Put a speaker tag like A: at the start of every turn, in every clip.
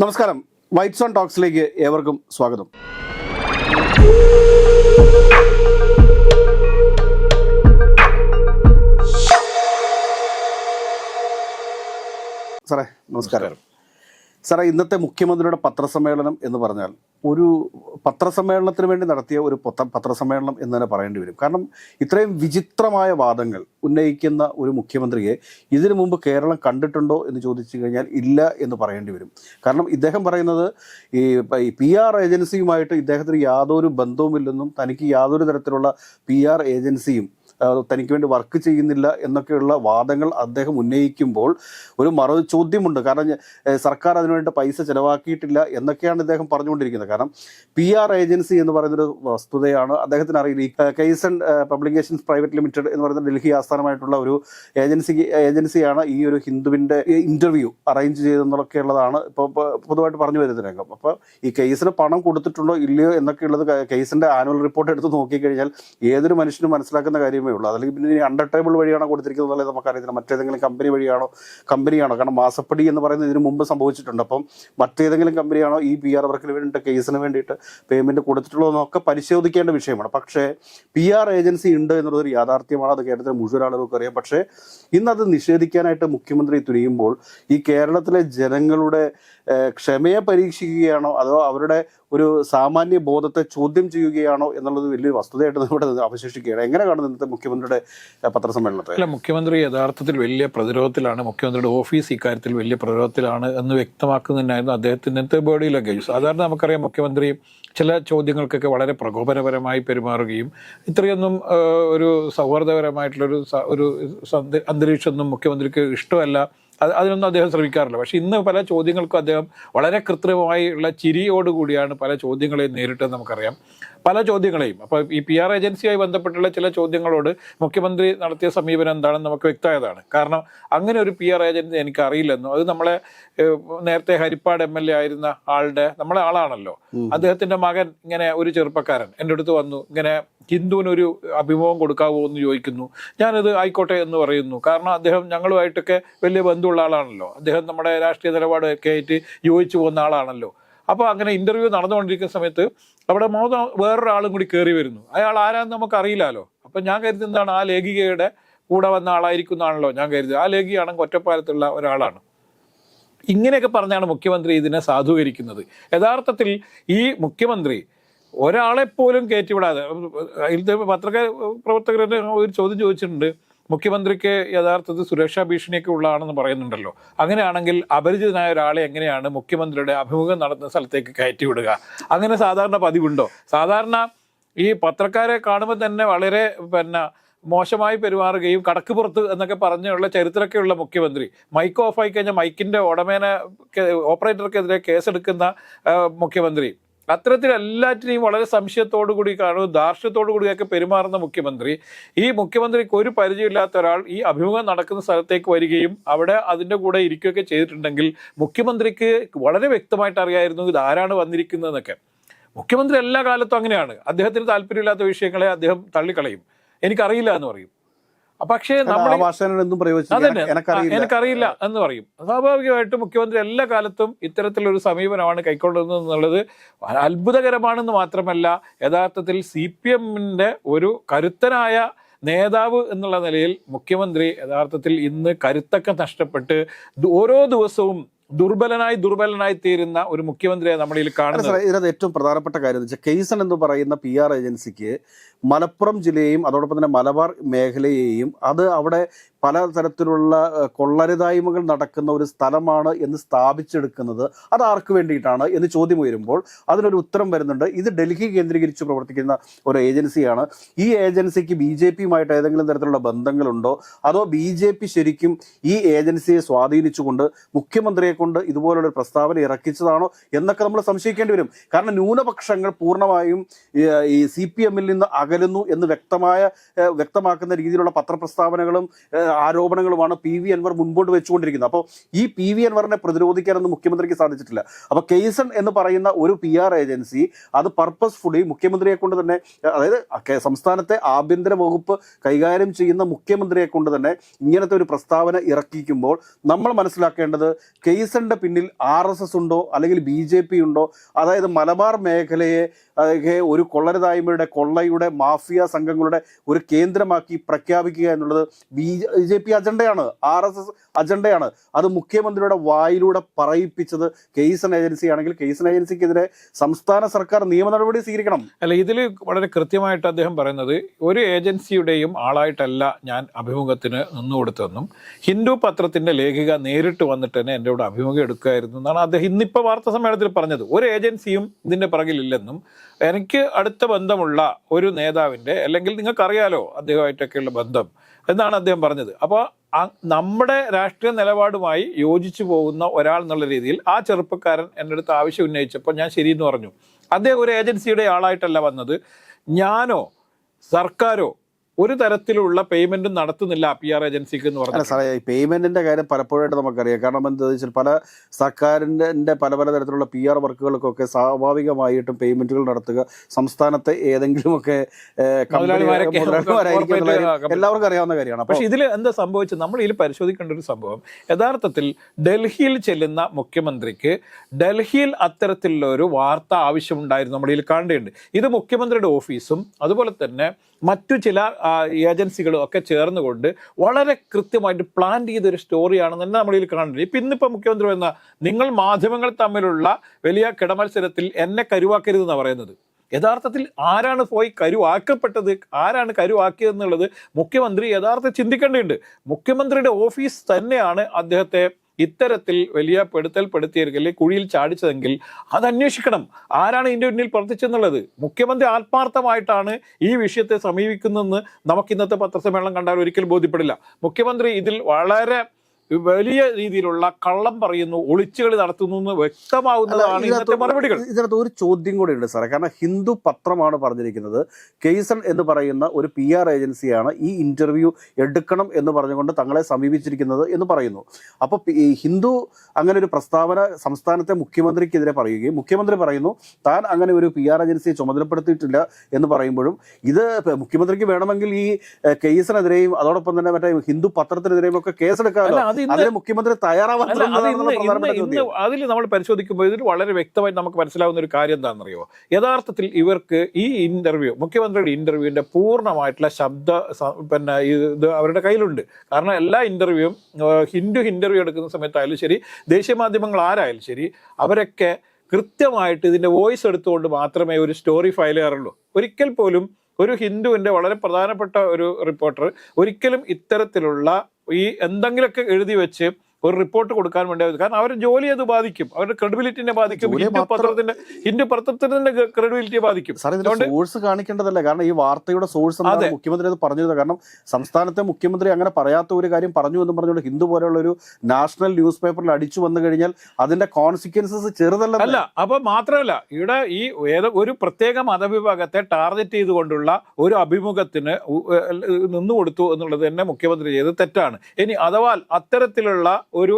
A: നമസ്കാരം. White zone ടോക്സിലേക്ക് ഏവർക്കും സ്വാഗതം. സാറേ നമസ്കാരം. സാറേ ഇന്നത്തെ മുഖ്യമന്ത്രിയുടെ പത്രസമ്മേളനം എന്ന് പറഞ്ഞാൽ ഒരു പത്രസമ്മേളനത്തിന് വേണ്ടി നടത്തിയ ഒരു പത്ര പത്രസമ്മേളനം എന്ന് തന്നെ പറയേണ്ടി വരും. കാരണം ഇത്രയും വിചിത്രമായ വാദങ്ങൾ ഉന്നയിക്കുന്ന ഒരു മുഖ്യമന്ത്രിയെ ഇതിനു മുമ്പ് കേരളം കണ്ടിട്ടുണ്ടോ എന്ന് ചോദിച്ചു കഴിഞ്ഞാൽ ഇല്ല എന്ന് പറയേണ്ടി വരും. കാരണം ഇദ്ദേഹം പറയുന്നത് ഈ പി ആർ ഏജൻസിയുമായിട്ട് ഇദ്ദേഹത്തിന് യാതൊരു ബന്ധവുമില്ലെന്നും തനിക്ക് യാതൊരു തരത്തിലുള്ള പി ആർ ഏജൻസിയും തനിക്ക് വേണ്ടി വർക്ക് ചെയ്യുന്നില്ല എന്നൊക്കെയുള്ള വാദങ്ങൾ അദ്ദേഹം ഉന്നയിക്കുമ്പോൾ ഒരു മറു ചോദ്യമുണ്ട്. കാരണം സർക്കാർ അതിനുവേണ്ടി പൈസ ചിലവാക്കിയിട്ടില്ല എന്നൊക്കെയാണ് ഇദ്ദേഹം പറഞ്ഞുകൊണ്ടിരിക്കുന്നത്. കാരണം പി ആർ ഏജൻസി എന്ന് പറയുന്നൊരു വസ്തുതയാണ് അദ്ദേഹത്തിന് അറിയില്ല ഈ കൈസൺ പബ്ലിക്കേഷൻസ് പ്രൈവറ്റ് ലിമിറ്റഡ് എന്ന് പറയുന്ന ഡൽഹി ആസ്ഥാനമായിട്ടുള്ള ഒരു ഏജൻസി ഏജൻസിയാണ് ഈ ഒരു ഹിന്ദുവിന്റെ ഇന്റർവ്യൂ അറേഞ്ച് ചെയ്തെന്നൊക്കെയുള്ളതാണ് ഇപ്പോൾ പൊതുവായിട്ട് പറഞ്ഞു വരുന്ന രംഗം അപ്പോൾ ഈ കേസിന് പണം കൊടുത്തിട്ടുണ്ടോ ഇല്ലയോ എന്നൊക്കെയുള്ളത് കേസിന്റെ കേസിന്റെ ആനുവൽ റിപ്പോർട്ട് എടുത്ത് നോക്കിക്കഴിഞ്ഞാൽ ഏതൊരു മനുഷ്യനും മനസ്സിലാക്കുന്ന കാര്യമേ ഉള്ളൂ അതല്ലെങ്കിൽ പിന്നെ അണ്ടർ ടേബിൾ വഴിയാണോ കൊടുത്തിരിക്കുന്നത് എന്നുള്ളത് നമുക്കറിയത്തില്ല. മറ്റേതെങ്കിലും കമ്പനി വഴിയാണോ കമ്പനിയാണോ കാരണം മാസപ്പടി എന്ന് പറയുന്നത് ഇതിനു മുമ്പ് സംഭവിച്ചിട്ടുണ്ട്. അപ്പം മറ്റേതെങ്കിലും കമ്പനിയാണോ ഈ പി ആർ വർക്കിന് വേണ്ടിയിട്ട് കേസിന് വേണ്ടിയിട്ട് പേയ്മെന്റ് കൊടുത്തിട്ടുള്ളതെന്നൊക്കെ പരിശോധിക്കേണ്ട വിഷയമാണ്. പക്ഷേ പി ആർ ഏജൻസി ഉണ്ട് എന്നുള്ളതൊരു യാഥാർത്ഥ്യമാണ്. അത് കേരളത്തിലെ മുഴുവൻ ആളുകൾക്ക് അറിയാം. പക്ഷേ ഇന്നത് നിഷേധിക്കാനായിട്ട് മുഖ്യമന്ത്രി തുനിയുമ്പോൾ ഈ കേരളത്തിലെ ജനങ്ങളുടെ ക്ഷമയെ പരീക്ഷിക്കുകയാണോ അതോ അവരുടെ ഒരു സാമാന്യ ബോധത്തെ ചോദ്യം ചെയ്യുകയാണോ എന്നുള്ളത് വലിയൊരു വസ്തുതയായിട്ട് നമ്മുടെ അവശേഷിക്കുകയാണ്. എങ്ങനെ കാണുന്നു ഇന്നത്തെ മുഖ്യമന്ത്രിയുടെ പത്രസമ്മേളനത്തെ?
B: അല്ല മുഖ്യമന്ത്രി യഥാർത്ഥത്തിൽ വലിയ പ്രതിരോധത്തിലാണ് മുഖ്യമന്ത്രിയുടെ ഓഫീസ് ഇക്കാര്യത്തിൽ വലിയ പ്രതിരോധത്തിലാണ് എന്ന് വ്യക്തമാക്കുന്നതിനായിരുന്നു അദ്ദേഹത്തിന്റെ ബോഡി ലാംഗ്വേജ് സാധാരണ നമുക്കറിയാം മുഖ്യമന്ത്രി ചില ചോദ്യങ്ങൾക്കൊക്കെ വളരെ പ്രകോപനപരമായി പെരുമാറുകയും ഇത്രയൊന്നും ഒരു സൗഹാർദ്ദപരമായിട്ടുള്ളൊരു ഒരു അന്തരീക്ഷമൊന്നും മുഖ്യമന്ത്രിക്ക് ഇഷ്ടമല്ല അതിനൊന്നും അദ്ദേഹം ശ്രമിക്കാറില്ല. പക്ഷെ ഇന്ന് പല ചോദ്യങ്ങൾക്കും അദ്ദേഹം വളരെ കൃത്രിമമായുള്ള ചിരിയോടുകൂടിയാണ് പല ചോദ്യങ്ങളെയും നേരിട്ടെന്ന് നമുക്കറിയാം. പല ചോദ്യങ്ങളെയും. അപ്പോൾ ഈ പി ആർ ഏജൻസിയുമായി ബന്ധപ്പെട്ടുള്ള ചില ചോദ്യങ്ങളോട് മുഖ്യമന്ത്രി നടത്തിയ സമീപനം എന്താണെന്ന് നമുക്ക് വ്യക്തമായതാണ്. കാരണം അങ്ങനെ ഒരു പി ആർ ഏജൻസി എനിക്ക് അറിയില്ലെന്നും അത് നമ്മളെ നേരത്തെ ഹരിപ്പാട് എം എൽ എ ആയിരുന്ന ആളുടെ നമ്മളെ ആളാണല്ലോ. അദ്ദേഹത്തിന്റെ മകൻ ഇങ്ങനെ ഒരു ചെറുപ്പക്കാരൻ എന്റെ അടുത്ത് വന്നു. ഇങ്ങനെ ഹിന്ദുവിനൊരു അഭിമുഖം കൊടുക്കാവോ എന്ന് ചോദിക്കുന്നു. ഞാനത് ആയിക്കോട്ടെ എന്ന് പറയുന്നു. കാരണം അദ്ദേഹം ഞങ്ങളുമായിട്ടൊക്കെ വലിയ ബന്ധമുള്ള ആളാണല്ലോ. അദ്ദേഹം നമ്മുടെ രാഷ്ട്രീയ നിലപാടൊക്കെ ആയിട്ട് യോജിച്ചു പോകുന്ന ആളാണല്ലോ. അപ്പോൾ അങ്ങനെ ഇന്റർവ്യൂ നടന്നുകൊണ്ടിരിക്കുന്ന സമയത്ത് അവിടെ മൂന്ന് വേറൊരാളും കൂടി കയറി വരുന്നു. അയാൾ ആരാന്ന് നമുക്ക് അറിയില്ലല്ലോ അപ്പം ഞാൻ കരുതുന്നതാണ് ആ ലേഖികയുടെ കൂടെ വന്ന ആളായിരിക്കും എന്നാണല്ലോ ഞാൻ കരുതുന്നത്. ആ ലേഖികയാണെങ്കിൽ ഒറ്റപ്പാലത്തുള്ള ഒരാളാണ്. ഇങ്ങനെയൊക്കെ പറഞ്ഞാണ് മുഖ്യമന്ത്രി ഇതിനെ സാധൂകരിക്കുന്നത്. യഥാർത്ഥത്തിൽ ഈ മുഖ്യമന്ത്രി ഒരാളെപ്പോലും കയറ്റിവിടാതെ ഇതിൽ പത്രക പ്രവർത്തകരുടെ ഒരു ചോദ്യം ചോദിച്ചിട്ടുണ്ട്. മുഖ്യമന്ത്രിക്ക് യഥാർത്ഥത്തിൽ സുരക്ഷാ ഭീഷണിയൊക്കെ ഉള്ളതാണെന്ന് പറയുന്നുണ്ടല്ലോ. അങ്ങനെയാണെങ്കിൽ അപരിചിതനായ ഒരാളെ എങ്ങനെയാണ് മുഖ്യമന്ത്രിയുടെ അഭിമുഖം നടത്തുന്ന സ്ഥലത്തേക്ക് കയറ്റി വിടുക? അങ്ങനെ സാധാരണ പതിവുണ്ടോ? സാധാരണ ഈ പത്രക്കാരെ കാണുമ്പോൾ തന്നെ വളരെ പിന്നെ മോശമായി പെരുമാറുകയും കടക്ക് പുറത്ത് എന്നൊക്കെ പറഞ്ഞുള്ള ചരിത്രമൊക്കെയുള്ള മുഖ്യമന്ത്രി. മൈക്ക് ഓഫ് ആയി കഴിഞ്ഞാൽ മൈക്കിന്റെ ഉടമേനെ ഓപ്പറേറ്റർക്കെതിരെ കേസെടുക്കുന്ന മുഖ്യമന്ത്രി. അത്തരത്തിൽ എല്ലാറ്റിനെയും വളരെ സംശയത്തോടു കൂടി കാണും ധാർഷ്ട്യത്തോടു കൂടിയൊക്കെ പെരുമാറുന്ന മുഖ്യമന്ത്രി. ഈ മുഖ്യമന്ത്രിക്ക് ഒരു പരിചയമില്ലാത്ത ഒരാൾ ഈ അഭിമുഖം നടക്കുന്ന സ്ഥലത്തേക്ക് വരികയും അവിടെ അതിന്റെ കൂടെ ഇരിക്കുകയൊക്കെ ചെയ്തിട്ടുണ്ടെങ്കിൽ മുഖ്യമന്ത്രിക്ക് വളരെ വ്യക്തമായിട്ട് അറിയായിരുന്നു ഇത് ആരാണ് വന്നിരിക്കുന്നതെന്നൊക്കെ. മുഖ്യമന്ത്രി എല്ലാ കാലത്തും അങ്ങനെയാണ്. അദ്ദേഹത്തിന് താല്പര്യമില്ലാത്ത വിഷയങ്ങളെ അദ്ദേഹം തള്ളിക്കളയും. എനിക്കറിയില്ല എന്ന് പറയും. പക്ഷേ
A: എനിക്കറിയില്ല.
B: എന്ന് പറയും. സ്വാഭാവികമായിട്ടും മുഖ്യമന്ത്രി എല്ലാ കാലത്തും ഇത്തരത്തിലൊരു സമീപനമാണ് കൈക്കൊള്ളുന്നത് എന്നുള്ളത് അത്ഭുതകരമാണെന്ന് മാത്രമല്ല യഥാർത്ഥത്തിൽ സി പി എമ്മിന്റെ ഒരു കരുത്തനായ നേതാവ് എന്നുള്ള നിലയിൽ മുഖ്യമന്ത്രി യഥാർത്ഥത്തിൽ ഇന്ന് കരുത്തൊക്കെ നഷ്ടപ്പെട്ട് ഓരോ ദിവസവും ദുർബലനായി ദുർബലനായി തീരുന്ന ഒരു മുഖ്യമന്ത്രിയെ നമ്മൾ
A: ഇതിൽ
B: കാണുന്നത്.
A: ഇതിനകത്ത് ഏറ്റവും പ്രധാനപ്പെട്ട കാര്യം വെച്ചാൽ കെയ്സൺ എന്ന് പറയുന്ന പി ആർ ഏജൻസിക്ക് മലപ്പുറം ജില്ലയെയും അതോടൊപ്പം തന്നെ മലബാർ മേഖലയെയും അത് അവിടെ പല തരത്തിലുള്ള കൊള്ളരുതായ്മകൾ നടക്കുന്ന ഒരു സ്ഥലമാണ് എന്ന് സ്ഥാപിച്ചെടുക്കുന്നത്. അത് ആർക്ക് വേണ്ടിയിട്ടാണ് എന്ന് ചോദ്യം ഉയരുമ്പോൾ അതിനൊരു ഉത്തരം വരുന്നുണ്ട്. ഇത് ഡൽഹി കേന്ദ്രീകരിച്ച് പ്രവർത്തിക്കുന്ന ഒരു ഏജൻസിയാണ്. ഈ ഏജൻസിക്ക് ബി ജെ പിയുമായിട്ട് ഏതെങ്കിലും തരത്തിലുള്ള ബന്ധങ്ങളുണ്ടോ? അതോ ബി ജെ പി ശരിക്കും ഈ ഏജൻസിയെ സ്വാധീനിച്ചുകൊണ്ട് മുഖ്യമന്ത്രിയെ കൊണ്ട് ഇതുപോലുള്ള പ്രസ്താവന ഇറക്കിച്ചതാണോ എന്നൊക്കെ നമ്മൾ സംശയിക്കേണ്ടി വരും. കാരണം ന്യൂനപക്ഷങ്ങൾ പൂർണമായും ഈ- സി പി എമ്മിൽ നിന്ന് അകലുന്നു എന്ന് വ്യക്തമായ വ്യക്തമാക്കുന്ന രീതിയിലുള്ള പത്രപ്രസ്താവനകളും ആരോപണങ്ങളുമാണ് പി വി അൻവർ മുൻപോട്ട് വെച്ചുകൊണ്ടിരിക്കുന്നത്. അപ്പോൾ ഈ പി വി അൻവറിനെ പ്രതിരോധിക്കാനൊന്നും മുഖ്യമന്ത്രിക്ക് സാധിച്ചിട്ടില്ല. അപ്പോൾ കേസൺ എന്ന് പറയുന്ന ഒരു പി ആർ ഏജൻസി അത് പർപ്പസ്ഫുള്ളി മുഖ്യമന്ത്രിയെ കൊണ്ട് തന്നെ അതായത് സംസ്ഥാനത്തെ ആഭ്യന്തര വകുപ്പ് കൈകാര്യം ചെയ്യുന്ന മുഖ്യമന്ത്രിയെ കൊണ്ട് തന്നെ ഇങ്ങനത്തെ ഒരു പ്രസ്താവന ഇറക്കിക്കുമ്പോൾ നമ്മൾ മനസ്സിലാക്കേണ്ടത് കേസന്റെ പിന്നിൽ ആർ എസ് എസ് ഉണ്ടോ അല്ലെങ്കിൽ ബി ജെ പി ഉണ്ടോ? അതായത് മലബാർ മേഖലയെ ഒരു കൊള്ളരുതായ്മയുടെ കൊള്ളയുടെ മാഫിയ സംഘങ്ങളുടെ ഒരു കേന്ദ്രമാക്കി പ്രഖ്യാപിക്കുക എന്നുള്ളത് ബി ജെ പി അജണ്ടയാണ് ആർ എസ് എസ് അജണ്ടയാണ്. അത് മുഖ്യമന്ത്രിയുടെ വായിലൂടെ പറയിപ്പിച്ചത് കേസൻ ഏജൻസി ആണെങ്കിൽ കേസൻ ഏജൻസിക്കെതിരെ സംസ്ഥാന സർക്കാർ നിയമ നടപടി സ്വീകരിക്കണം.
B: അല്ല ഇതിൽ വളരെ കൃത്യമായിട്ട് അദ്ദേഹം പറയുന്നത് ഒരു ഏജൻസിയുടെയും ആളായിട്ടല്ല ഞാൻ അഭിമുഖത്തിന് നിന്നുകൊടുത്തതെന്നും ഹിന്ദു പത്രത്തിന്റെ ലേഖിക നേരിട്ട് വന്നിട്ട് തന്നെ എന്റെ കൂടെ അഭിമുഖം എടുക്കുമായിരുന്നു എന്നാണ് അദ്ദേഹം ഇന്നിപ്പോൾ വാർത്താ സമ്മേളനത്തിൽ പറഞ്ഞത്. ഒരു ഏജൻസിയും ഇതിന്റെ പിറകിലില്ലെന്നും എനിക്ക് അടുത്ത ബന്ധമുള്ള ഒരു നേതാവിന്റെ അല്ലെങ്കിൽ നിങ്ങൾക്കറിയാലോ അദ്ദേഹമായിട്ടൊക്കെയുള്ള ബന്ധം എന്നാണ് അദ്ദേഹം പറഞ്ഞത്. അപ്പോൾ നമ്മുടെ രാഷ്ട്രീയ നിലപാടുമായി യോജിച്ചു പോകുന്ന ഒരാൾ എന്നുള്ള രീതിയിൽ ആ ചെറുപ്പക്കാരൻ എന്റെ അടുത്ത് ആവശ്യം ഉന്നയിച്ചപ്പോൾ ഞാൻ ശരിയെന്ന് പറഞ്ഞു. അദ്ദേഹം ഒരു ഏജൻസിയുടെ ആളായിട്ടല്ല വന്നത്. ഞാനോ സർക്കാരോ ഒരു തരത്തിലുള്ള പേയ്മെന്റും നടത്തുന്നില്ല പി ആർ ഏജൻസിക്ക് എന്ന് പറഞ്ഞാൽ
A: സാറേ ഈ പേയ്മെന്റിന്റെ കാര്യം പലപ്പോഴായിട്ട് നമുക്കറിയാം. കാരണം എന്താ വെച്ചാൽ പല സർക്കാരിന്റെ പല പല തരത്തിലുള്ള പി ആർ വർക്കുകൾക്കൊക്കെ സ്വാഭാവികമായിട്ടും പേയ്മെന്റുകൾ നടത്തുക സംസ്ഥാനത്തെ ഏതെങ്കിലുമൊക്കെ എല്ലാവർക്കും അറിയാവുന്ന കാര്യമാണ്.
B: പക്ഷേ ഇതിൽ എന്താ സംഭവിച്ചത്? നമ്മൾ ഇതിൽ പരിശോധിക്കേണ്ട ഒരു സംഭവം യഥാർത്ഥത്തിൽ ഡൽഹിയിൽ ചെല്ലുന്ന മുഖ്യമന്ത്രിക്ക് ഡൽഹിയിൽ അത്തരത്തിലുള്ള ഒരു വാർത്ത ആവശ്യമുണ്ടായിരുന്നു. നമ്മൾ ഇതിൽ കാണേണ്ടതുണ്ട്. ഇത് മുഖ്യമന്ത്രിയുടെ ഓഫീസും അതുപോലെ തന്നെ മറ്റു ചില ഏജൻസികളും ഒക്കെ ചേർന്നുകൊണ്ട് വളരെ കൃത്യമായിട്ട് പ്ലാൻ ചെയ്തൊരു സ്റ്റോറിയാണെന്ന് തന്നെ നമ്മളിൽ കാണുന്നത് ഇപ്പം ഇന്നിപ്പോൾ മുഖ്യമന്ത്രി എന്ന നിങ്ങൾ മാധ്യമങ്ങൾ തമ്മിലുള്ള വലിയ കിടമത്സരത്തിൽ എന്നെ കരുവാക്കരുതെന്നാണ് പറയുന്നത്. യഥാർത്ഥത്തിൽ ആരാണ് പോയി കരുവാക്കപ്പെട്ടത്? ആരാണ് കരുവാക്കിയതെന്നുള്ളത് മുഖ്യമന്ത്രി യഥാർത്ഥത്തിൽ ചിന്തിക്കേണ്ടതുണ്ട്. മുഖ്യമന്ത്രിയുടെ ഓഫീസ് തന്നെയാണ് അദ്ദേഹത്തെ ഇത്തരത്തിൽ വലിയ പെടുത്തൽ പെടുത്തിയെങ്കിൽ കുഴിയിൽ ചാടിച്ചതെങ്കിൽ അത് അന്വേഷിക്കണം. ആരാണ് ഇതിന്റെ പിന്നിൽ പ്രവർത്തിച്ചെന്നുള്ളത്? മുഖ്യമന്ത്രി ആത്മാർത്ഥമായിട്ടാണ് ഈ വിഷയത്തെ സമീപിക്കുന്നതെന്ന് നമുക്ക് ഇന്നത്തെ പത്രസമ്മേളനം കണ്ടാൽ ഒരിക്കലും ബോധ്യപ്പെടില്ല. മുഖ്യമന്ത്രി ഇതിൽ വളരെ വലിയ രീതിയിലുള്ള കള്ളം പറയുന്നു ഒളിച്ചുകളി നടത്തുന്നു എന്ന് വ്യക്തമാവുന്നതാണ് ഇന്നത്തെ മറുപടികൾ.
A: ഇതിനകത്ത് ഒരു ചോദ്യം കൂടി ഉണ്ട് സാറേ. കാരണം ഹിന്ദു പത്രമാണ് പറഞ്ഞിരിക്കുന്നത്. കേസൺ എന്ന് പറയുന്ന ഒരു പി ആർ ഏജൻസിയാണ് ഈ ഇന്റർവ്യൂ എടുക്കണം എന്ന് പറഞ്ഞുകൊണ്ട് തങ്ങളെ സമീപിച്ചിരിക്കുന്നത് എന്ന് പറയുന്നു. അപ്പോൾ ഹിന്ദു അങ്ങനെ ഒരു പ്രസ്താവന സംസ്ഥാനത്തെ മുഖ്യമന്ത്രിക്കെതിരെ പറയുകയും മുഖ്യമന്ത്രി പറയുന്നു താൻ അങ്ങനെ ഒരു പി ആർ ഏജൻസിയെ ചുമതലപ്പെടുത്തിയിട്ടില്ല എന്ന് പറയുമ്പോഴും ഇത് മുഖ്യമന്ത്രിക്ക് വേണമെങ്കിൽ ഈ കേസിനെതിരെയും അതോടൊപ്പം തന്നെ മറ്റേ ഹിന്ദു പത്രത്തിനെതിരെയും ഒക്കെ കേസെടുക്കാമല്ലോ
B: ഇന്ന്
A: അതിന് മുഖ്യമന്ത്രി തയ്യാറാവാൻ
B: അതിൽ നമ്മൾ പരിശോധിക്കുമ്പോൾ ഇതിൽ വളരെ വ്യക്തമായി നമുക്ക് മനസ്സിലാവുന്ന ഒരു കാര്യം എന്താണെന്നറിയോ യഥാർത്ഥത്തിൽ ഇവർക്ക് ഈ ഇന്റർവ്യൂ മുഖ്യമന്ത്രിയുടെ ഇന്റർവ്യൂവിന്റെ പൂർണമായിട്ടുള്ള ശബ്ദ പിന്നെ ഇത് അവരുടെ കയ്യിലുണ്ട്. കാരണം എല്ലാ ഇന്റർവ്യൂവും ഹിന്ദു ഇന്റർവ്യൂ എടുക്കുന്ന സമയത്തായാലും ശരി ദേശീയ മാധ്യമങ്ങൾ ആരായാലും ശരി അവരൊക്കെ കൃത്യമായിട്ട് ഇതിന്റെ വോയിസ് എടുത്തുകൊണ്ട് മാത്രമേ ഒരു സ്റ്റോറി ഫയൽ ചെയ്യാറുള്ളൂ. ഒരിക്കൽ പോലും ഒരു ഹിന്ദുവിന്റെ വളരെ പ്രധാനപ്പെട്ട ഒരു റിപ്പോർട്ടർ ഒരിക്കലും ഇത്തരത്തിലുള്ള ഈ എന്തെങ്കിലുമൊക്കെ എഴുതി വെച്ച് ഒരു റിപ്പോർട്ട് കൊടുക്കാൻ വേണ്ടി കാരണം അവരുടെ ജോലി അത് ബാധിക്കും. അവരുടെ ക്രെഡിബിലിറ്റിനെ ബാധിക്കും. ഹിന്ദു പത്രത്തിന്റെ ഹിന്ദു പത്രത്തിന്റെ ക്രെഡിബിലിറ്റിയെ ബാധിക്കും.
A: സോഴ്സ് കാണിക്കേണ്ടതല്ല. കാരണം ഈ വാർത്തയുടെ സോഴ്സ്. മുഖ്യമന്ത്രി അത് പറഞ്ഞത് കാരണം സംസ്ഥാനത്തെ മുഖ്യമന്ത്രി അങ്ങനെ പറയാത്ത ഒരു കാര്യം പറഞ്ഞു എന്ന് പറഞ്ഞുകൊണ്ട് ഹിന്ദു പോലെയുള്ള ഒരു നാഷണൽ ന്യൂസ് പേപ്പറിൽ അടിച്ചു വന്നു കഴിഞ്ഞാൽ അതിന്റെ കോൺസിക്വൻസസ് ചെറുതല്ല
B: അല്ല അപ്പൊ മാത്രമല്ല ഇവിടെ ഈ ഏത് ഒരു പ്രത്യേക മതവിഭാഗത്തെ ടാർഗറ്റ് ചെയ്തുകൊണ്ടുള്ള ഒരു അഭിമുഖത്തിന് നിന്നു കൊടുത്തു എന്നുള്ളത് തന്നെ മുഖ്യമന്ത്രി ചെയ്തത് തെറ്റാണ്. ഇനി അഥവാ അത്തരത്തിലുള്ള ഒരു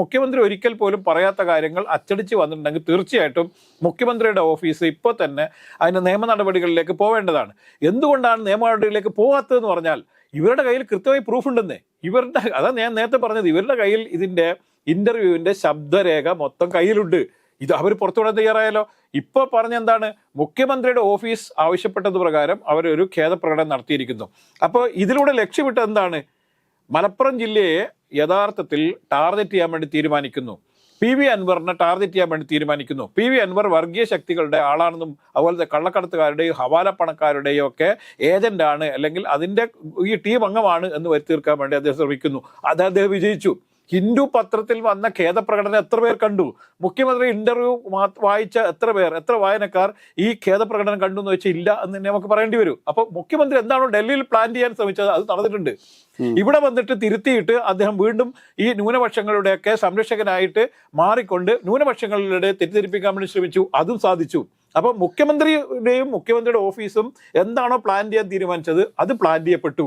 B: മുഖ്യമന്ത്രി ഒരിക്കൽ പോലും പറയാത്ത കാര്യങ്ങൾ അച്ചടിച്ച് വന്നിട്ടുണ്ടെങ്കിൽ തീർച്ചയായിട്ടും മുഖ്യമന്ത്രിയുടെ ഓഫീസ് ഇപ്പോൾ തന്നെ അതിന്റെ നിയമ നടപടികളിലേക്ക് പോവേണ്ടതാണ്. എന്തുകൊണ്ടാണ് നിയമ നടപടികളിലേക്ക് പോകാത്തതെന്ന് പറഞ്ഞാൽ ഇവരുടെ കയ്യിൽ കൃത്യമായി പ്രൂഫ് ഉണ്ടെന്നേ. ഇവരുടെ അതാ ഞാൻ നേരത്തെ പറഞ്ഞത് ഇവരുടെ കയ്യിൽ ഇതിന്റെ ഇന്റർവ്യൂവിന്റെ ശബ്ദരേഖ മൊത്തം കയ്യിലുണ്ട്. ഇത് അവർ പുറത്തുവിടാൻ തയ്യാറായാലോ? ഇപ്പോൾ പറഞ്ഞ എന്താണ്? മുഖ്യമന്ത്രിയുടെ ഓഫീസ് ആവശ്യപ്പെട്ടത് പ്രകാരം അവരൊരു ഖേദപ്രകടനം നടത്തിയിരിക്കുന്നു. അപ്പോൾ ഇതിലൂടെ ലക്ഷ്യമിട്ട് എന്താണ്? മലപ്പുറം ജില്ലയെ യഥാർത്ഥത്തിൽ ടാർഗറ്റ് ചെയ്യാൻ വേണ്ടി തീരുമാനിക്കുന്നു. പി വി അൻവറിനെ ടാർഗറ്റ് ചെയ്യാൻ വേണ്ടി തീരുമാനിക്കുന്നു. പി വി അൻവർ വർഗീയ ശക്തികളുടെ ആളാണെന്നും അതുപോലത്തെ കള്ളക്കടത്തുകാരുടെയും ഹവാല പണക്കാരുടെയും ഒക്കെ ഏജന്റാണ് അല്ലെങ്കിൽ അതിന്റെ ഈ ടീം അംഗമാണ് എന്ന് വരുത്തി തീർക്കാൻ വേണ്ടി അദ്ദേഹം ശ്രമിക്കുന്നു. അത് അദ്ദേഹം വിജയിച്ചു. ഹിന്ദു പത്രത്തിൽ വന്ന ഖേദപ്രകടനം എത്ര പേർ കണ്ടു? മുഖ്യമന്ത്രി ഇന്റർവ്യൂ വായിച്ച എത്ര പേർ എത്ര വായനക്കാർ ഈ ഖേദപ്രകടനം കണ്ടു എന്ന് വെച്ചാൽ ഇല്ല എന്ന് തന്നെ നമുക്ക് പറയേണ്ടി വരും. അപ്പൊ മുഖ്യമന്ത്രി എന്താണോ ഡൽഹിയിൽ പ്ലാൻ ചെയ്യാൻ ശ്രമിച്ചത് അത് നടന്നിട്ടുണ്ട്. ഇവിടെ വന്നിട്ട് തിരുത്തിയിട്ട് അദ്ദേഹം വീണ്ടും ഈ ന്യൂനപക്ഷങ്ങളുടെയൊക്കെ സംരക്ഷകനായിട്ട് മാറിക്കൊണ്ട് ന്യൂനപക്ഷങ്ങളുടെ തെറ്റിദ്ധരിപ്പിക്കാൻ വേണ്ടി ശ്രമിച്ചു. അതും സാധിച്ചു. അപ്പൊ മുഖ്യമന്ത്രിയുടെയും മുഖ്യമന്ത്രിയുടെ ഓഫീസും എന്താണോ പ്ലാൻ ചെയ്യാൻ തീരുമാനിച്ചത് അത് പ്ലാൻ ചെയ്യപ്പെട്ടു.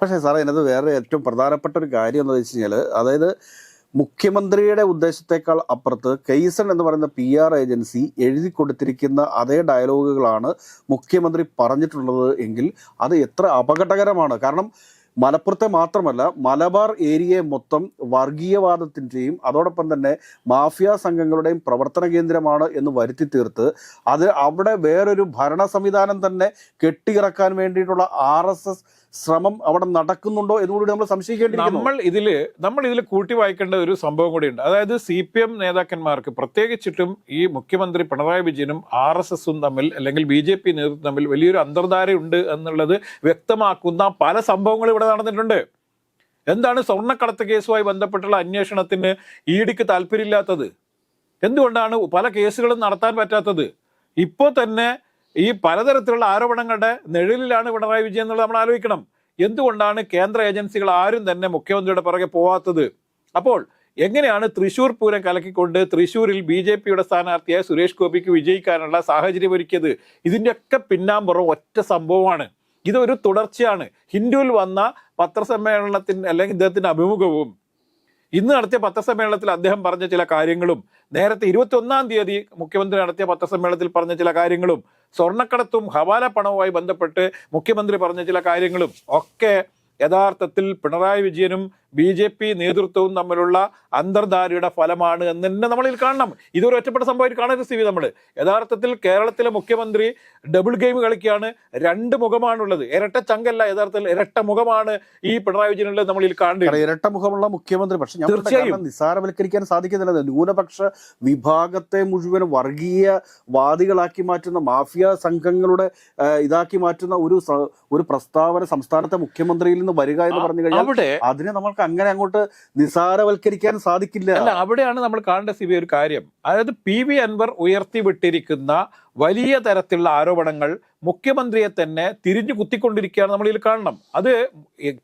A: പക്ഷേ സാറേ ഇതിനകത്ത് വേറെ ഏറ്റവും പ്രധാനപ്പെട്ട ഒരു കാര്യം എന്ന് വെച്ച് കഴിഞ്ഞാൽ അതായത് മുഖ്യമന്ത്രിയുടെ ഉദ്ദേശത്തേക്കാൾ അപ്പുറത്ത് കെയ്സൺ എന്ന് പറയുന്ന പി ആർ ഏജൻസി എഴുതി കൊടുത്തിരിക്കുന്ന അതേ ഡയലോഗുകളാണ് മുഖ്യമന്ത്രി പറഞ്ഞിട്ടുള്ളത് എങ്കിൽ അത് എത്ര അപകടകരമാണ്. കാരണം മലപ്പുറത്തെ മാത്രമല്ല മലബാർ ഏരിയയെ മൊത്തം വർഗീയവാദത്തിന്റെയും അതോടൊപ്പം തന്നെ മാഫിയ സംഘങ്ങളുടെയും പ്രവർത്തന കേന്ദ്രമാണ് എന്ന് വരുത്തി തീർത്ത് അത് അവിടെ വേറൊരു ഭരണ സംവിധാനം തന്നെ കെട്ടിയിറക്കാൻ വേണ്ടിയിട്ടുള്ള ആർ ശ്രമം അവിടെ നടക്കുന്നുണ്ടോ എന്നുകൂടി നമ്മൾ സംശയിക്കേണ്ടിയിരിക്കുന്നു.
B: നമ്മൾ ഇതിൽ നമ്മൾ ഇതിൽ കൂട്ടി വായിക്കേണ്ട ഒരു സംഭവം കൂടിയുണ്ട്. അതായത് സി പി എം നേതാക്കന്മാർക്ക് പ്രത്യേകിച്ചിട്ടും ഈ മുഖ്യമന്ത്രി പിണറായി വിജയനും ആർ എസ് എസും തമ്മിൽ അല്ലെങ്കിൽ ബി ജെ പി നേതൃത്വം തമ്മിൽ വലിയൊരു അന്തർധാരയുണ്ട് എന്നുള്ളത് വ്യക്തമാക്കുന്ന പല സംഭവങ്ങളും ഇവിടെ നടന്നിട്ടുണ്ട്. എന്താണ് സ്വർണക്കടത്ത് കേസുമായി ബന്ധപ്പെട്ടുള്ള അന്വേഷണത്തിന് ഇഡിക്ക് താല്പര്യമില്ലാത്തത്? എന്തുകൊണ്ടാണ് പല കേസുകളും നടത്താൻ പറ്റാത്തത്? ഇപ്പോൾ തന്നെ ഈ പലതരത്തിലുള്ള ആരോപണങ്ങളുടെ നിഴലിലാണ് പിണറായി വിജയൻ എന്നുള്ളത് നമ്മൾ ആലോചിക്കണം. എന്തുകൊണ്ടാണ് കേന്ദ്ര ഏജൻസികൾ ആരും തന്നെ മുഖ്യമന്ത്രിയുടെ പുറകെ പോവാത്തത്? അപ്പോൾ എങ്ങനെയാണ് തൃശൂർ പൂരം കലക്കിക്കൊണ്ട് തൃശൂരിൽ ബി ജെ പിയുടെ സ്ഥാനാർത്ഥിയായ സുരേഷ് ഗോപിക്ക് വിജയിക്കാനുള്ള സാഹചര്യം ഒരുക്കിയത്? ഇതിന്റെയൊക്കെ പിന്നാമ്പുറം ഒറ്റ സംഭവമാണ്. ഇതൊരു തുടർച്ചയാണ്. ഹിന്ദുവിൽ വന്ന പത്രസമ്മേളനത്തിന് അല്ലെങ്കിൽ ഇദ്ദേഹത്തിന്റെ അഭിമുഖവും ഇന്ന് നടത്തിയ പത്രസമ്മേളനത്തിൽ അദ്ദേഹം പറഞ്ഞ ചില കാര്യങ്ങളും നേരത്തെ ഇരുപത്തി ഒന്നാം തീയതി മുഖ്യമന്ത്രി നടത്തിയ പത്രസമ്മേളനത്തിൽ പറഞ്ഞ ചില കാര്യങ്ങളും സ്വർണക്കടത്തും ഹവാല പണവുമായി ബന്ധപ്പെട്ട് മുഖ്യമന്ത്രി പറഞ്ഞ ചില കാര്യങ്ങളും ഒക്കെ യഥാർത്ഥത്തിൽ പിണറായി വിജയനും ബി ജെ പി നേതൃത്വവും തമ്മിലുള്ള അന്തർധാരയുടെ ഫലമാണ് എന്ന് തന്നെ നമ്മളിൽ കാണണം. ഇതൊരു ഒറ്റപ്പെട്ട സംഭവമായിട്ട് കാണരുത് സ്ഥിതി നമ്മൾ യഥാർത്ഥത്തിൽ കേരളത്തിലെ മുഖ്യമന്ത്രി ഡബിൾ ഗെയിം കളിക്കുകയാണ്. രണ്ട് മുഖമാണുള്ളത്. ഇരട്ട ചങ്കല്ല യഥാർത്ഥത്തിൽ ഇരട്ട മുഖമാണ് ഈ പിണറായി വിജയനുള്ളത് നമ്മളിൽ കാണേണ്ടത്
A: ഇരട്ട മുഖമുള്ള മുഖ്യമന്ത്രി. പക്ഷേ
B: തീർച്ചയായും.
A: നിസ്സാരവൽക്കരിക്കാൻ സാധിക്കുന്നില്ല. ന്യൂനപക്ഷ വിഭാഗത്തെ മുഴുവൻ വർഗീയ വാദികളാക്കി മാറ്റുന്ന മാഫിയ സംഘങ്ങളുടെ ഇതാക്കി മാറ്റുന്ന ഒരു ഒരു പ്രസ്താവന സംസ്ഥാനത്തെ മുഖ്യമന്ത്രിയിൽ നിന്ന് വരിക എന്ന് പറഞ്ഞു കഴിഞ്ഞാൽ
B: അവിടെ
A: അതിനെ നമ്മൾക്ക് അങ്ങനെ അങ്ങോട്ട് നിസാരവൽക്കരിക്കാൻ സാധിക്കില്ല.
B: അല്ല അവിടെയാണ് നമ്മൾ കാണേണ്ട സിബി ഒരു കാര്യം. അതായത് പി വി അൻവർ ഉയർത്തിവിട്ടിരിക്കുന്ന വലിയ തരത്തിലുള്ള ആരോപണങ്ങൾ മുഖ്യമന്ത്രിയെ തന്നെ തിരിഞ്ഞു കുത്തിക്കൊണ്ടിരിക്കുകയാണ് നമ്മൾ ഇതിൽ കാണണം. അത്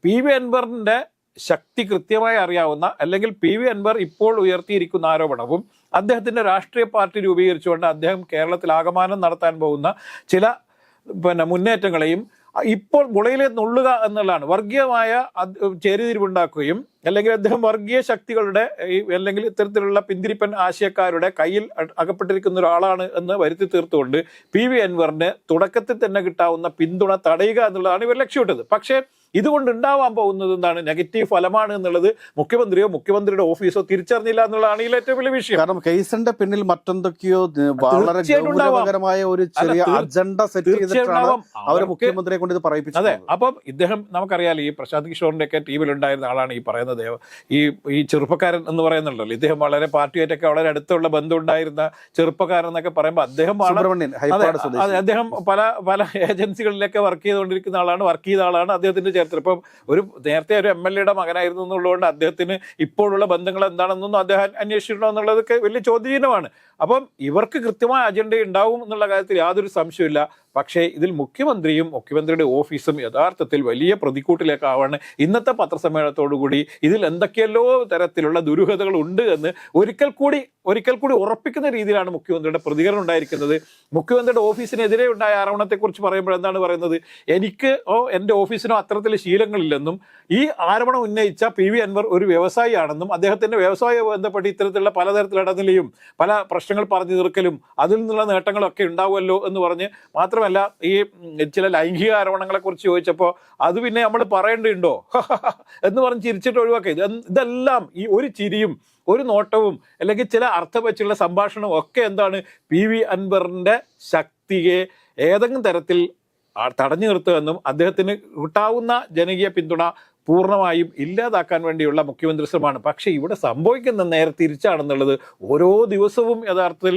B: പി വി അൻവറിന്റെ ശക്തി കൃത്യമായി അറിയാവുന്ന അല്ലെങ്കിൽ പി വി അൻവർ ഇപ്പോൾ ഉയർത്തിയിരിക്കുന്ന ആരോപണവും അദ്ദേഹത്തിന്റെ രാഷ്ട്രീയ പാർട്ടി രൂപീകരിച്ചുകൊണ്ട് അദ്ദേഹം കേരളത്തിൽ ആകമാനം നടത്താൻ പോകുന്ന ചില പിന്നെ മുന്നേറ്റങ്ങളെയും ഇപ്പോൾ മുളയിലെ നുള്ളുക എന്നുള്ളതാണ്. വർഗീയമായ ചേരുതിരിവുണ്ടാക്കുകയും അല്ലെങ്കിൽ അദ്ദേഹം വർഗീയ ശക്തികളുടെ ഈ അല്ലെങ്കിൽ ഇത്തരത്തിലുള്ള പിന്തിരിപ്പൻ ആശയക്കാരുടെ കയ്യിൽ അകപ്പെട്ടിരിക്കുന്ന ഒരാളാണ് എന്ന് വരുത്തി തീർത്തുകൊണ്ട് പി വി അൻവറിന് തുടക്കത്തിൽ തന്നെ കിട്ടാവുന്ന പിന്തുണ തടയുക എന്നുള്ളതാണ് ഇവർ ലക്ഷ്യമിട്ടത്. പക്ഷേ ഇതുകൊണ്ട് ഉണ്ടാവാൻ പോകുന്നത് എന്താണ്? നെഗറ്റീവ് ഫലമാണ് എന്നുള്ളത് മുഖ്യമന്ത്രിയോ മുഖ്യമന്ത്രിയുടെ ഓഫീസോ തിരിച്ചറിഞ്ഞില്ല എന്നുള്ളതാണ് ഇതിൽ ഏറ്റവും വലിയ വിഷയം.
A: കാരണം കേസിന്റെ പിന്നിൽ മറ്റെന്തൊക്കെയോ വളരെ ഗൗരവകരമായ ഒരു ചെറിയ അജണ്ട സെറ്റ് ചെയ്തിട്ടാണ്
B: ഉണ്ടാവാം.
A: മുഖ്യമന്ത്രിയെ കൊണ്ട് ഇത്
B: അതെ
A: പറയിപ്പിച്ചത്
B: അപ്പം ഇദ്ദേഹം നമുക്കറിയാലോ ഈ പ്രശാന്ത് കിഷോറിന്റെ ഒക്കെ ടീമിലുണ്ടായിരുന്ന ആളാണ് ഈ പറയുന്നത്. ഈ ഈ ചെറുപ്പക്കാരൻ എന്ന് പറയുന്നുണ്ടല്ലോ. ഇദ്ദേഹം വളരെ പാർട്ടിയായിട്ടൊക്കെ വളരെ അടുത്തുള്ള ബന്ധം ഉണ്ടായിരുന്ന ചെറുപ്പക്കാരൻ എന്നൊക്കെ പറയുമ്പോൾ അദ്ദേഹം അദ്ദേഹം പല പല ഏജൻസികളിലൊക്കെ വർക്ക് ചെയ്തുകൊണ്ടിരിക്കുന്ന ആളാണ് വർക്ക് ചെയ്ത ആളാണ് അദ്ദേഹത്തിന്റെ ചരിത്രം. ഇപ്പം ഒരു നേരത്തെ ഒരു എം എൽ എയുടെ മകനായിരുന്നു എന്നുള്ളതുകൊണ്ട് അദ്ദേഹത്തിന് ഇപ്പോഴുള്ള ബന്ധങ്ങൾ എന്താണെന്നൊന്നും അദ്ദേഹം അന്വേഷിച്ചിട്ടുണ്ടോ എന്നുള്ളതൊക്കെ വലിയ ചോദ്യചിഹ്നമാണ്. അപ്പം ഇവർക്ക് കൃത്യമായ അജണ്ട ഉണ്ടാവും എന്നുള്ള കാര്യത്തിൽ യാതൊരു സംശയമില്ല പക്ഷേ ഇതിൽ മുഖ്യമന്ത്രിയും മുഖ്യമന്ത്രിയുടെ ഓഫീസും യഥാർത്ഥത്തിൽ വലിയ പ്രതിക്കൂട്ടിലേക്കാവാണ് ഇന്നത്തെ പത്രസമ്മേളനത്തോടുകൂടി. ഇതിൽ എന്തൊക്കെയല്ലോ തരത്തിലുള്ള ദുരൂഹതകൾ ഉണ്ട് എന്ന് ഒരിക്കൽ കൂടി ഒരിക്കൽ കൂടി ഉറപ്പിക്കുന്ന രീതിയിലാണ് മുഖ്യമന്ത്രിയുടെ പ്രതികരണം ഉണ്ടായിരിക്കുന്നത്. മുഖ്യമന്ത്രിയുടെ ഓഫീസിനെതിരെ ഉണ്ടായ ആരോപണത്തെക്കുറിച്ച് പറയുമ്പോൾ എന്താണ് പറയുന്നത്? എനിക്ക് ഓ എന്റെ ഓഫീസിനോ അത്തരത്തിൽ ശീലങ്ങളില്ലെന്നും ഈ ആരോപണം ഉന്നയിച്ച പി വി അൻവർ ഒരു വ്യവസായിയാണെന്നും അദ്ദേഹത്തിന്റെ വ്യവസായ ബന്ധപ്പെട്ട് ഇത്തരത്തിലുള്ള പലതരത്തിലുള്ള ഇടനിലയും പല പ്രശ്നങ്ങൾ പറഞ്ഞു തീർക്കലും അതിൽ നിന്നുള്ള നേട്ടങ്ങളൊക്കെ ഉണ്ടാവുമല്ലോ എന്ന് പറഞ്ഞ് മാത്രമല്ല ഈ ചില ലൈംഗിക ആരോപണങ്ങളെ കുറിച്ച് ചോദിച്ചപ്പോൾ അത് പിന്നെ നമ്മൾ പറയേണ്ടതുണ്ടോ? എന്ന് പറഞ്ഞ് ചിരിച്ചിട്ട് ഒഴിവാക്കുക ഇത് ഇതെല്ലാം ഈ ഒരു ചിരിയും ഒരു നോട്ടവും അല്ലെങ്കിൽ ചില അർത്ഥം വെച്ചുള്ള സംഭാഷണവും ഒക്കെ എന്താണ് പി വി അൻവറിന്റെ ശക്തിയെ ഏതെങ്കിലും തരത്തിൽ തടഞ്ഞു നിർത്തുമെന്നും അദ്ദേഹത്തിന് കിട്ടാവുന്ന ജനകീയ പിന്തുണ പൂർണമായും ഇല്ലാതാക്കാൻ വേണ്ടിയുള്ള മുഖ്യമന്ത്രി ശ്രമമാണ്. പക്ഷേ ഇവിടെ സംഭവിക്കുന്ന നേരെ തിരിച്ചാണെന്നുള്ളത് ഓരോ ദിവസവും യഥാർത്ഥത്തിൽ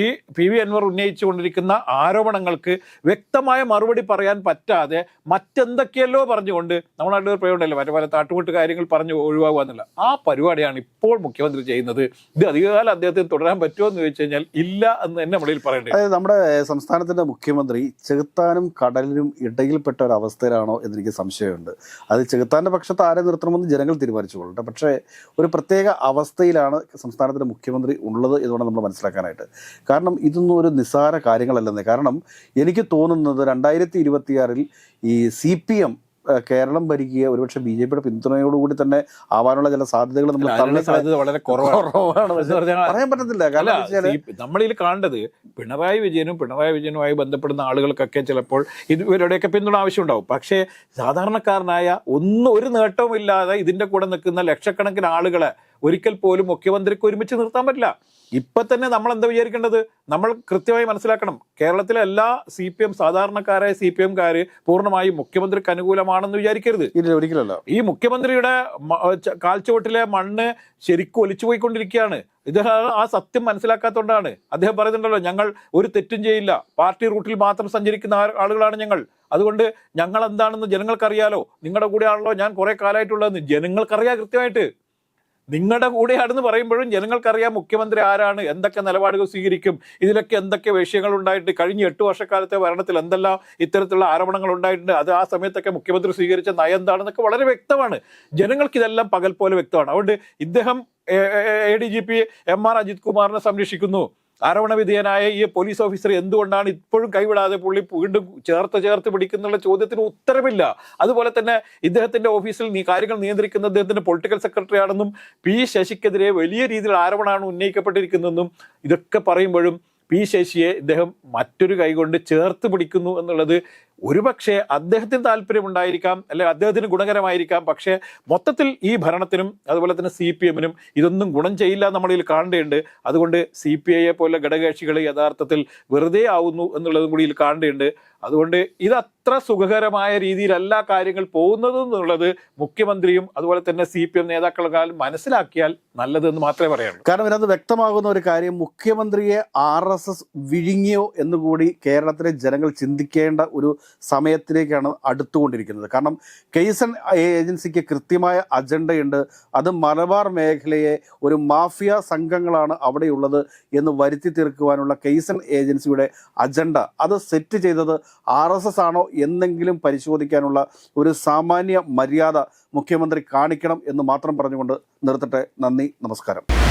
B: ഈ പി വി അൻവർ ഉന്നയിച്ചുകൊണ്ടിരിക്കുന്ന ആരോപണങ്ങൾക്ക് വ്യക്തമായ മറുപടി പറയാൻ പറ്റാതെ മറ്റെന്തൊക്കെയല്ലോ പറഞ്ഞുകൊണ്ട് നമ്മളായിട്ട് ഒരു പ്രയോഗമുണ്ടല്ലോ മറ്റു പല താട്ടുമുട്ട് കാര്യങ്ങൾ പറഞ്ഞു ഒഴിവാകുക എന്നുള്ള ആ പരിപാടിയാണ് ഇപ്പോൾ മുഖ്യമന്ത്രി ചെയ്യുന്നത്. ഇത് അധികകാലം അദ്ദേഹത്തിന് തുടരാൻ പറ്റുമോ എന്ന് ചോദിച്ചു കഴിഞ്ഞാൽ ഇല്ല എന്ന് തന്നെ നമ്മളിൽ പറയേണ്ടത്
A: അതായത് നമ്മുടെ സംസ്ഥാനത്തിന്റെ മുഖ്യമന്ത്രി ചെകുത്താനും കടലിനും ഇടയിൽപ്പെട്ട ഒരു അവസ്ഥയിലാണോ എന്നെനിക്ക് സംശയമുണ്ട്. അത് ചെകുത്താന്റെ പക്ഷത്ത് ആരെ നിർത്തണമെന്ന് ജനങ്ങൾ തീരുമാനിച്ചുകൊള്ളട്ടെ പക്ഷേ ഒരു പ്രത്യേക അവസ്ഥയിലാണ് സംസ്ഥാനത്തിന്റെ മുഖ്യമന്ത്രി ഉള്ളത് എന്നുകൊണ്ട് നമ്മൾ മനസ്സിലാക്കാനായിട്ട്. കാരണം ഇതൊന്നും ഒരു നിസ്സാര കാര്യങ്ങളല്ലെന്നേ. കാരണം എനിക്ക് തോന്നുന്നത് രണ്ടായിരത്തി ഇരുപത്തിയാറിൽ ഈ സി പി എം കേരളം ഭരിക്കുക ഒരുപക്ഷെ ബി ജെ പിയുടെ പിന്തുണയോടുകൂടി തന്നെ ആവാനുള്ള ചില സാധ്യതകൾ നമ്മൾ
B: സാധ്യത വളരെ കുറവാണ്.
A: പറയാൻ പറ്റത്തില്ല. കാരണം
B: നമ്മളിൽ കാണേണ്ടത് പിണറായി വിജയനും പിണറായി വിജയനുമായി ബന്ധപ്പെടുന്ന ആളുകൾക്കൊക്കെ ചിലപ്പോൾ ഇത് ഇവരുടെയൊക്കെ പിന്തുണ ആവശ്യമുണ്ടാവും. പക്ഷേ സാധാരണക്കാരനായ ഒന്നും ഒരു നേട്ടവും ഇല്ലാതെ ഇതിന്റെ കൂടെ നിൽക്കുന്ന ലക്ഷക്കണക്കിന് ആളുകളെ ഒരിക്കൽ പോലും മുഖ്യമന്ത്രിക്ക് ഒരുമിച്ച് നിർത്താൻ പറ്റില്ല. ഇപ്പൊ തന്നെ നമ്മൾ എന്താ വിചാരിക്കേണ്ടത്? നമ്മൾ കൃത്യമായി മനസ്സിലാക്കണം. കേരളത്തിലെ എല്ലാ സി പി എം സാധാരണക്കാരായ സി പി എംകാര് പൂർണമായും മുഖ്യമന്ത്രിക്ക് അനുകൂലമാണെന്ന് വിചാരിക്കരുത്.
A: ഇല്ല ഒരിക്കലല്ല.
B: ഈ മുഖ്യമന്ത്രിയുടെ കാൽച്ചുവട്ടിലെ മണ്ണ് ശരിക്കും ഒലിച്ചു പോയിക്കൊണ്ടിരിക്കുകയാണ്. ഇത് ആ- സത്യം മനസ്സിലാക്കാത്തതുകൊണ്ടാണ് അദ്ദേഹം പറയുന്നുണ്ടല്ലോ ഞങ്ങൾ ഒരു തെറ്റും ചെയ്യില്ല. പാർട്ടി റൂട്ടിൽ മാത്രം സഞ്ചരിക്കുന്ന ആളുകളാണ് ഞങ്ങൾ. അതുകൊണ്ട് ഞങ്ങൾ എന്താണെന്ന് ജനങ്ങൾക്കറിയാലോ. നിങ്ങളുടെ കൂടെ ആണല്ലോ ഞാൻ കുറെ കാലമായിട്ടുള്ളതെന്ന് ജനങ്ങൾക്കറിയാം കൃത്യമായിട്ട്. നിങ്ങളുടെ കൂടെയാണെന്ന് പറയുമ്പോഴും ജനങ്ങൾക്കറിയാം മുഖ്യമന്ത്രി ആരാണ് എന്തൊക്കെ നിലപാടുകൾ സ്വീകരിക്കും ഇതിലൊക്കെ എന്തൊക്കെ വിഷയങ്ങൾ ഉണ്ടായിട്ട് കഴിഞ്ഞ എട്ട് വർഷക്കാലത്തെ ഭരണത്തിൽ എന്തെല്ലാം ഇത്തരത്തിലുള്ള ആരോപണങ്ങൾ ഉണ്ടായിട്ടുണ്ട് അത് ആ സമയത്തൊക്കെ മുഖ്യമന്ത്രി സ്വീകരിച്ച നയം എന്താണെന്നൊക്കെ വളരെ വ്യക്തമാണ്. ജനങ്ങൾക്ക് ഇതെല്ലാം പകൽ പോലെ വ്യക്തമാണ്. അതുകൊണ്ട് ഇദ്ദേഹം A D G P M R Ajith കുമാറിനെ സംരക്ഷിക്കുന്നു. ആരോപണ വിധേയനായ ഈ പോലീസ് ഓഫീസർ എന്തുകൊണ്ടാണ് ഇപ്പോഴും കൈവിടാതെ പുള്ളി വീണ്ടും ചേർത്ത് ചേർത്ത് പിടിക്കുന്നുള്ള ചോദ്യത്തിന് ഉത്തരമില്ല? അതുപോലെ തന്നെ ഇദ്ദേഹത്തിന്റെ ഓഫീസിൽ നീ കാര്യങ്ങൾ നിയന്ത്രിക്കുന്ന അദ്ദേഹത്തിന്റെ പൊളിറ്റിക്കൽ സെക്രട്ടറി ആണെന്നും പി ശശിക്കെതിരെ വലിയ രീതിയിൽ ആരോപണമാണ് ഉന്നയിക്കപ്പെട്ടിരിക്കുന്നതെന്നും ഇതൊക്കെ പറയുമ്പോഴും പി ശശിയെ ഇദ്ദേഹം മറ്റൊരു കൈകൊണ്ട് ചേർത്ത് പിടിക്കുന്നു എന്നുള്ളത് ഒരുപക്ഷെ അദ്ദേഹത്തിന് താല്പര്യമുണ്ടായിരിക്കാം അല്ലെ അദ്ദേഹത്തിന് ഗുണകരമായിരിക്കാം പക്ഷേ മൊത്തത്തിൽ ഈ ഭരണത്തിനും അതുപോലെ തന്നെ സി പി എമ്മിനും ഇതൊന്നും ഗുണം ചെയ്യില്ല നമ്മളിൽ കാണേണ്ടതുണ്ട്. അതുകൊണ്ട് സി പി ഐയെ പോലെ ഘടകകക്ഷികൾ യഥാർത്ഥത്തിൽ വെറുതെ ആവുന്നു എന്നുള്ളതും കൂടി ഇതിൽ കാണേണ്ടതുണ്ട്. അതുകൊണ്ട് ഇത് അത്ര സുഖകരമായ രീതിയിലല്ല കാര്യങ്ങൾ പോകുന്നത് എന്നുള്ളത് മുഖ്യമന്ത്രിയും അതുപോലെ തന്നെ സി പി എം നേതാക്കളെക്കാളും മനസ്സിലാക്കിയാൽ നല്ലതെന്ന് മാത്രമേ പറയാനുള്ളൂ.
A: കാരണം ഇതിനകത്ത് വ്യക്തമാകുന്ന ഒരു കാര്യം മുഖ്യമന്ത്രിയെ ആർ എസ് എസ് വിഴുങ്ങിയോ എന്നുകൂടി കേരളത്തിലെ ജനങ്ങൾ ചിന്തിക്കേണ്ട ഒരു സമയത്തിലേക്കാണ് അടുത്തുകൊണ്ടിരിക്കുന്നത്. കാരണം കെയ്സൺ ഏജൻസിക്ക് കൃത്യമായ അജണ്ടയുണ്ട്. അത് മലബാർ മേഖലയെ ഒരു മാഫിയ സംഘങ്ങളാണ് അവിടെയുള്ളത് എന്ന് വരുത്തി തീർക്കുവാനുള്ള കെയ്സൺ ഏജൻസിയുടെ അജണ്ട. അത് സെറ്റ് ചെയ്തത് ആർ എസ് എസ് ആണോ എന്നെങ്കിലും പരിശോധിക്കാനുള്ള ഒരു സാമാന്യ മര്യാദ മുഖ്യമന്ത്രി കാണിക്കണം എന്ന് മാത്രം പറഞ്ഞുകൊണ്ട് നിർത്തട്ടെ. നന്ദി നമസ്കാരം.